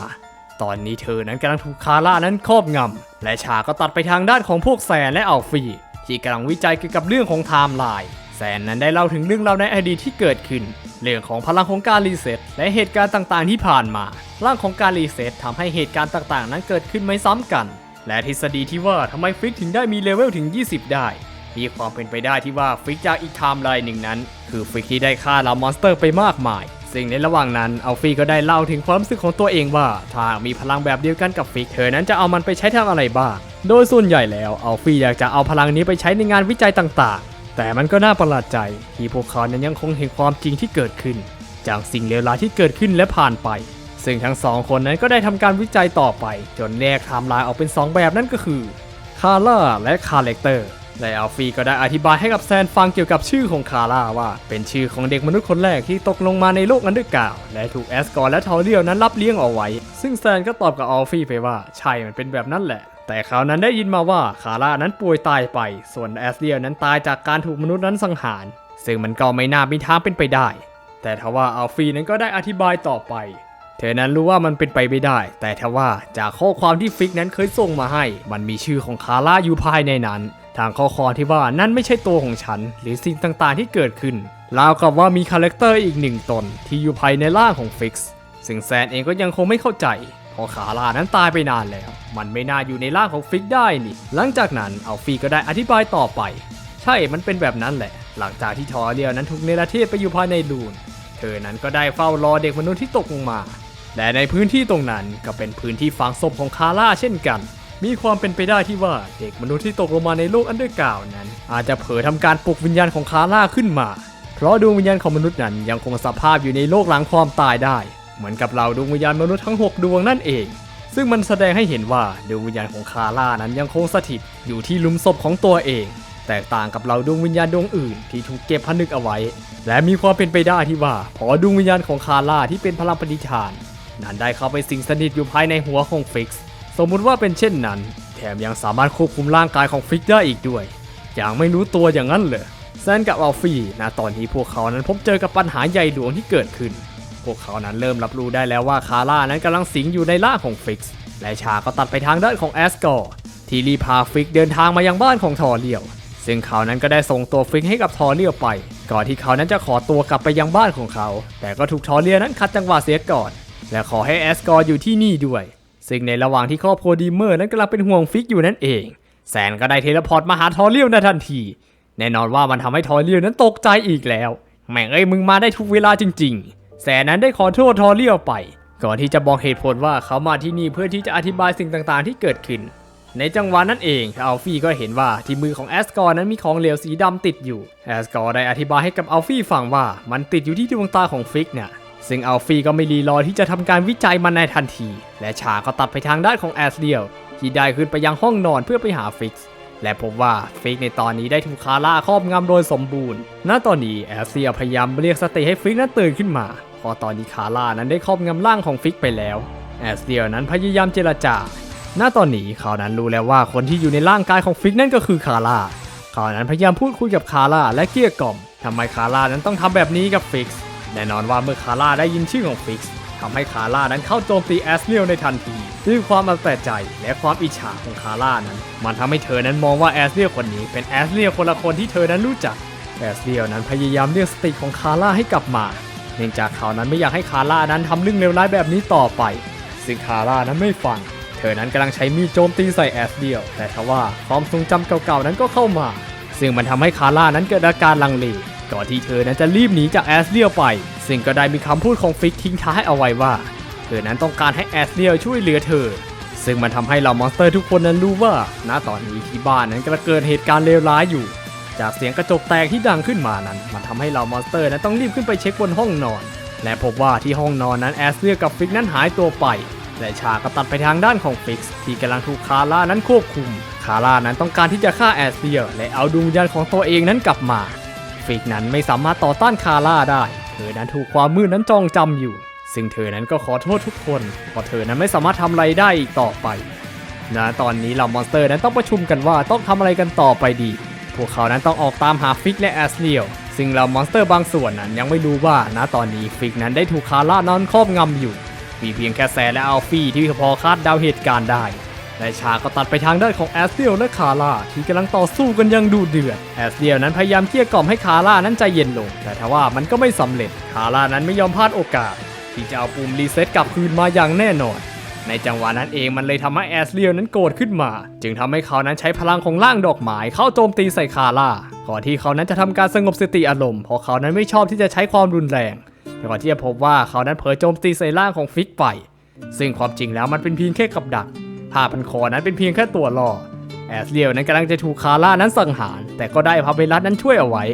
[SPEAKER 1] ตอนนี้เธอนั้นกำลังถูกคาร่านั้นครอบงำและฉากก็ตัดไปทางด้านของพวกแซนและอัลฟี่ที่กำลังวิจัยเกี่ยวกับเรื่องของไทม์ไลน์แซนนั้นได้เล่าถึงเรื่องราวในอดีตที่เกิดขึ้น เรื่องของพลังของการรีเซ็ตและเหตุการณ์ต่างๆ ที่ผ่านมา ร่างของการรีเซ็ตทำให้เหตุการณ์ต่างๆ นั้นเกิดขึ้นไม่ซ้ำกัน และทฤษฎีที่ว่าทำไมฟิกถึงได้มีเลเวลถึง 20 ได้ มีความเป็นไปได้ที่ว่าฟิกจากอีกไทม์ไลน์หนึ่งนั้น คือฟิกที่ได้ฆ่าเหล่ามอนสเตอร์ไปมากมาย ซึ่งในระหว่างนั้นอัลฟี่ก็ได้เล่าถึงความรู้สึกของตัวเองว่า ถ้ามีพลังแบบเดียวกันกับฟิกเธอนั้นจะเอามันไปใช้ทำอะไรบ้าง โดยส่วนใหญ่แล้วอัลฟี่อยากจะเอาพลังนี้ไปใช้ในงานวิจัยต่างๆ แต่มันก็น่าประหลาดใจ ที่พวกเขานั้นยังคงเห็นความจริงที่เกิดขึ้น จากสิ่งเลวร้ายที่เกิดขึ้นและผ่านไป ซึ่งทั้งสองคนนั้นก็ได้ทำการวิจัยต่อไป จนแยกไทม์ไลน์ออกเป็น 2 แบบนั่นก็คือคาร่าและคาแรคเตอร์และอัลฟี่ก็ได้อธิบายให้กับแซนฟังเกี่ยวกับชื่อของคาร่าว่า เป็นชื่อของเด็กมนุษย์คนแรกที่ตกลงมาในโลกอันเดอร์กาวและถูกแอสกอร์และทอเรียลนั้นรับเลี้ยงเอาไว้ ซึ่งแซนก็ตอบกับอัลฟี่ไปว่าใช่มันเป็นแบบนั้นแหละ แต่เขาวนั้นได้ยินมาว่าคาร่านั้นป่วยตายไป ส่วนแอสเรียลนั้นตายจากการถูกมนุษย์นั้นสังหาร ซึ่งมันก็ไม่น่ามีทางเป็นไปได้ แต่ทว่าอัลฟี่นั้นก็ได้อธิบายต่อไป เธอนั้นรู้ว่ามันเป็นไปไม่ได้ แต่ทว่าจากข้อความที่ฟิกนั้นเคยส่งมาให้ มันมีชื่อของคาร่าอยู่ภายในนั้น ทางข้อความที่ว่านั่นไม่ใช่ตัวของฉัน หรือสิ่งต่างๆที่เกิดขึ้นราวกับว่ามีคาแรคเตอร์อีกหนึ่งตน ที่อยู่ภายในร่างของฟิกซ์ซึ่งแซนเองก็ยังคงไม่เข้าใจเพราะคาร่านั้นตายไปนานแล้ว มันไม่น่าอยู่ในร่างของฟิกได้นี่ หลังจากนั้นเอัลฟี่ก็ได้อธิบายต่อไป ใช่มันเป็นแบบนั้นแหละ หลังจากที่ทอเรียลนั้นถูกเนรเทศไปอยู่ภายในลูน เธอนั้นก็ได้เฝ้ารอเด็กมนุษย์ที่ตกลงมา และในพื้นที่ตรงนั้นก็เป็นพื้นที่ฝังศพของคาร่าเช่นกัน มีความเป็นไปได้ที่ว่าเด็กมนุษย์ที่ตกลงมาในโลกอันเดอร์กาวนั้น อาจจะเผลอทำการปลุกวิญญาณของคาร่าขึ้นมา เพราะดวงวิญญาณของมนุษย์นั้นยังคงสภาพอยู่ในโลกหลังความตายได้ เหมือนกับเราดวงวิญญาณมนุษย์ทั้ง 6 ดวงนั่นเอง ซึ่งมันแสดงให้เห็นว่าดวงวิญญาณของคาร่านั้นยังคงสถิตอยู่ที่หลุมศพของตัวเองแตกต่างกับเราดวงวิญญาณดวงอื่นที่ถูกเก็บพนึกเอาไว้ และมีความเป็นไปได้ที่ว่าพอดวงวิญญาณของคาร่าที่เป็นพลังปฏิฐาน นั้นได้เข้าไปสิงสถิตอยู่ภายในหัวของฟิกซ์สมมุติว่าเป็นเช่นนั้น แถมยังสามารถควบคุมร่างกายของฟิกได้อีกด้วย อย่างไม่รู้ตัวอย่างนั้นเหรอแซนกับอัลฟี่นะตอนนี้พวกเขานั้นพบเจอกับปัญหาใหญ่หลวงที่เกิดขึ้น พวกเขานั้นเริ่มรับรู้ได้แล้วว่าคาร่านั้นกำลังสิงอยู่ในร่างของฟิกซ์และชาก็ตัดไปทางด้านของแอสกอร์ที่รีพาฟิกเดินทางมายังบ้านของทอเรียว ซึ่งเขานั้นก็ได้ส่งตัวฟิกให้กับทอเรียวไป ก่อนที่เขานั้นจะขอตัวกลับไปยังบ้านของเขา แต่ก็ถูกทอเรียวนั้นคัดจังหวะเสียก่อน และขอให้แอสกอร์อยู่ที่นี่ด้วย ซึ่งในระหว่างที่ครอบครัวดีเมอร์นั้นกำลังเป็นห่วงฟิกอยู่นั่นเอง แซนก็ได้เทเลพอร์ตมาหาทอเรียวในทันที แน่นอนว่ามันทำให้ทอเรียวนั้นตกใจอีกแล้ว แม่งเอ้ยมึงมาได้ทุกเวลาจริง ๆ แซนนั้นได้ขอโทษทอเรียวไป ก่อนที่จะบอกเหตุผลว่าเขามาที่นี่เพื่อที่จะอธิบายสิ่งต่างๆ ที่เกิดขึ้น ในจังหวะนั้นเองอัลฟี่ก็เห็นว่าที่มือของแอสกอร์นั้นมีของเหลวสีดำติดอยู่ แอสกอร์ได้อธิบายให้กับอัลฟี่ฟังว่ามันติดอยู่ที่ดวงตาของฟิกเนี่ย ซึ่งอัลฟี่ก็ไม่รีรอที่จะทำการวิจัยมันในทันที และฉากก็ตัดไปทางด้านของแอสเดียลที่ได้ขึ้นไปยังห้องนอนเพื่อไปหาฟิกซ์และพบว่าฟิกในตอนนี้ได้ถูกคาร่าครอบงำโดยสมบูรณ์ ณ ตอนนี้แอสเซียพยายามเรียกสติให้ฟิกนั้นตื่นขึ้นมาเพอตอนนี้คาร่านั้นได้ครอบงำร่างของฟิกไปแล้ว แอสเซียนั้นพยายามเจรจา ณ ตอนนี้เขานั้นรู้แล้วว่าคนที่อยู่ในร่างกายของฟิกนั่นก็คือคาร่า เขานั้นพยายามพูดคุยกับคาร่าและเกลี้ยกล่อมทำไมคาร่านั้นต้องทำแบบนี้กับฟิกซ์ แน่นอนว่าเมื่อคาร่าได้ยินชื่อของฟิกซ์ทำให้คาร่านั้นเข้าโจมตีแอสเลียลในทันทีด้วยความอันแต่ใจและความอิจฉาของคาร่านั้น มันทำให้เธอนั้นมองว่าแอสเลียลคนนี้เป็นแอสเลียลคนละคนที่เธอนั้นรู้จักแอสเลียลนั้นพยายามเรียกสติของคาร่าให้กลับมา เนื่องจากเขานั้นไม่อยากให้คาร่านั้นทำเรื่องเลวร้ายแบบนี้ต่อไป ซึ่งคาร่านั้นไม่ฟัง เธอนั้นกำลังใช้มีดโจมตีใส่แอสเลียลแต่ทว่าความทรงจำเก่าๆนั้นก็เข้ามา ซึ่งมันทำให้คาร่านั้นเกิดอาการลังเล ก่อนที่เธอนั้นจะรีบหนีจากแอสเลียลไป ซึ่งก็ได้มีคำพูดของฟิกทิ้งท้ายเอาไว้ว่า เธอนั้นต้องการให้แอสเลียลช่วยเหลือเธอ ซึ่งมันทำให้เหล่ามอนสเตอร์ทุกคนนั้นรู้ว่าณตอนนี้ที่บ้านนั้นกำลังเกิดเหตุการณ์เลวร้ายอยู่ จากเสียงกระจกแตกที่ดังขึ้นมานั้น มันทำให้เหล่ามอนสเตอร์นั้นต้องรีบขึ้นไปเช็คบนห้องนอน และพบว่าที่ห้องนอนนั้นแอสเลียลกับฟิกนั้นหายตัวไปและฉากก็ตัดไปทางด้านของฟิกซ์ที่กำลังถูกคาร่านั้นควบคุม คาร่านั้นต้องการที่จะฆ่าแอสเลีย และเอาดวงวิญญาณของตัวเองนั้นกลับมา ฟิกนั้นไม่สามารถต่อต้านคาร่าได้ เธอนั้นถูกความมืดนั้นจองจำอยู่ ซึ่งเธอนั้นก็ขอโทษทุกคนเพราะเธอนั้นไม่สามารถทำอะไรได้อีกต่อไปณตอนนี้เหล่ามอนสเตอร์นั้นต้องประชุมกันว่าต้องทำอะไรกันต่อไปดี พวกเขานั้นต้องออกตามหาฟิกและแอสเลียลซึ่งเหล่ามอนสเตอร์บางส่วนนั้นยังไม่รู้ว่าณตอนนี้ฟิกนั้นได้ถูกคาร่านอนครอบงำอยู่มีเพียงแค่แซและอัลฟี่ที่พอคาดเดาเหตุการณ์ได้ และฉากก็ตัดไปทางด้านของแอสเลียลและคาร่าที่กำลังต่อสู้กันยังดูเดือดแอสเลียลนั้นพยายามเกลี้ยกล่อมให้คาร่านั้นใจเย็นลง แต่ทว่ามันก็ไม่สำเร็จคาร่านั้นไม่ยอมพลาดโอกาส ที่จะเอาปุ่มรีเซ็ตกลับคืนมาอย่างแน่นอนในจังหวะนั้นเองมันเลยทำให้แอสเลียลนั้นโกรธขึ้นมา จึงทำให้เขานั้นใช้พลังของร่างดอกไม้เข้าโจมตีใส่คาร่าก่อนที่เขานั้นจะทำการสงบสติอารมณ์เพราะเขานั้นไม่ชอบที่จะใช้ความรุนแรงแต่ก่อนที่จะพบว่าเขานั้นเผลอโจมตีใส่ร่างของฟิกไป ซึ่งความจริงแล้วมันเป็นเพียงแค่กับดัก ผ้าพันคอนั้นเป็นเพียงแค่ตัวล่อแอสเลียลนั้นกำลังจะถูกคาร่านั้นสังหาร แต่ก็ได้พาเวลัสนั้นช่วยเอาไว้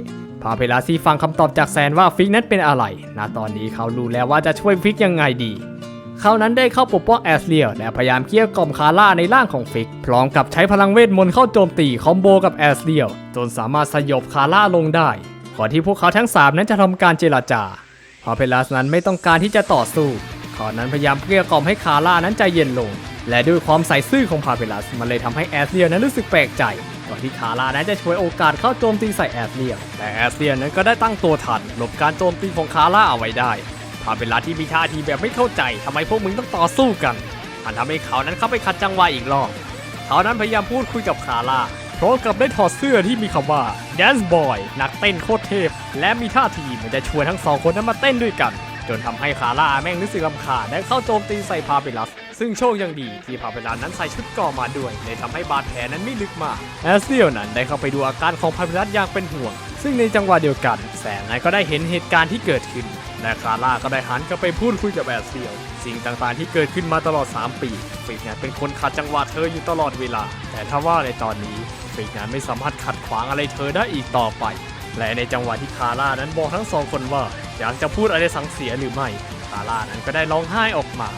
[SPEAKER 1] พาเวลัสที่ฟังคำตอบจากแซนว่าฟิกนั้นเป็นอะไรณตอนนี้เขารู้แล้วว่าจะช่วยฟิกยังไงดีเขานั้นได้เข้าปกป้องแอสเลียลและพยายามเกลี้ยกล่อมคาร่าในร่างของฟิก พร้อมกับใช้พลังเวทมนต์เข้าโจมตีคอมโบกับแอสเลียลจนสามารถสยบคาร่าลงได้ก่อนที่พวกเขาทั้งสามนั้นจะทำการเจรจาพอเพลัสนั้นไม่ต้องการที่จะต่อสู้เขานั้นพยายามเกลี้ยกล่อมให้คาร่านั้นใจเย็นลง และด้วยความใส่ซื่อของพาเพลัส มันเลยทำให้แอสเลียนั้นรู้สึกแปลกใจก่อนที่คาร่านั้นจะช่วยโอกาสเข้าโจมตีใส่แอสเลียแต่แอสเลียนั้นก็ได้ตั้งตัวทันหลบการโจมตีของคาร่าเอาไว้ได้พาเพลัสที่มีท่าทีแบบไม่เข้าใจทำไมพวกมึงต้องต่อสู้กันมันทำให้เขานั้นเข้าไปขัดจังหวะอีกรอบเขานั้นพยายามพูดคุยกับคาร่าพร้อมกับได้ถอดเสื้อที่มีคำว่า Dance Boy นักเต้นโคตรเทพ และมีท่าทีเหมันจะชวนทั้งสองคนนั้นมาเต้นด้วยกัน จนทำให้คาร่าแม่งรู้สึกรำคาญและเข้าโจมตีใส่พาเปลัส ซึ่งโชคยังดีที่พาเปลัสนั้นใส่ชุดก่อมาด้วยเลยทำให้บาดแผลนั้นไม่ลึกมากแอสเซียลนั้นได้เข้าไปดูอาการของพาเปลัสอย่างเป็นห่วง ซึ่งในจังหวะเดียวกันแสงนั้นก็ได้เห็นเหตุการณ์ที่เกิดขึ้นและคาร่าก็ได้หันกลับไปพูดคุยกับแอสเซียลสิ่งต่างๆที่เกิดขึ้นมาตลอด 3 ปีฟิกนั้นเป็นคนขัดจังหวะเธออยู่ตลอดเวลา แต่ถ้าว่าในตอนนี้ฟิกนั้นไม่สามารถขัดขวางอะไรเธอได้อีกต่อไป และในจังหวะที่คาร่านั้นบอกทั้งสองคนว่าอยากจะพูดอะไรสังเสียหรือไม่คาร่านั้นก็ได้ร้องไห้ออกมา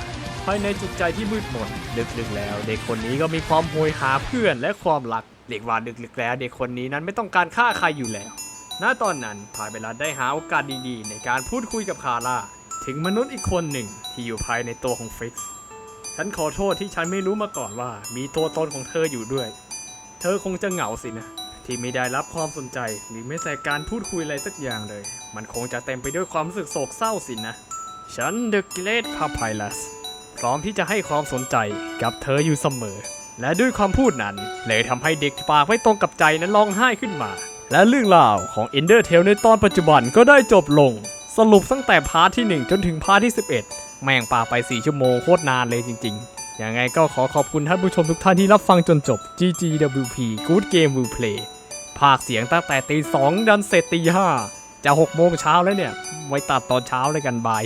[SPEAKER 1] ายในจิตใจที่มืดมนลึกๆแล้ว เด็กคนนี้ก็มีความโหยหาเพื่อนและความรักเรียกว่าลึกๆแล้ว เด็กคนนี้นั้นไม่ต้องการฆ่าใครอยู่แล้ว ณตอนนั้นพายเบลัสได้หาโอกาสดีๆ ในการพูดคุยกับคาร่าถึงมนุษย์อีกคนหนึ่งที่อยู่ภายในตัวของฟิกซ์ฉันขอโทษที่ฉันไม่รู้มาก่อนว่า มีตัวตนของเธออยู่ด้วย เธอคงจะเหงาสินะที่ไม่ได้รับความสนใจหรือแม้แต่การพูดคุยอะไรสักอย่างเลย มันคงจะเต็มไปด้วยความรู้สึกโศกเศร้าสินะ ฉันเดอะเกรดพาไพลัส พร้อมที่จะให้ความสนใจกับเธออยู่เสมอ และด้วยความพูดนั้น เลยทำให้เด็กปากไม่ตรงกับใจนั้นร้องไห้ขึ้นมา และเรื่องราวของ Ender Tale ในตอนปัจจุบันก็ได้จบลง สรุปตั้งแต่พาร์ทที่ 1 จนถึงพาร์ทที่ 11 แม่งปาไป 4 ชั่วโมงโคตรนานเลยจริงๆ ยังไงก็ขอขอบคุณท่านผู้ชมทุกท่านที่รับฟังจนจบ GGWP Good Game Will Play ภาคเสียงตั้งแต่ตีสองดันเสร็จตีห้าจะ6โมงเช้าแล้วเนี่ย ไว้ตัดตอนเช้าเลยกันบาย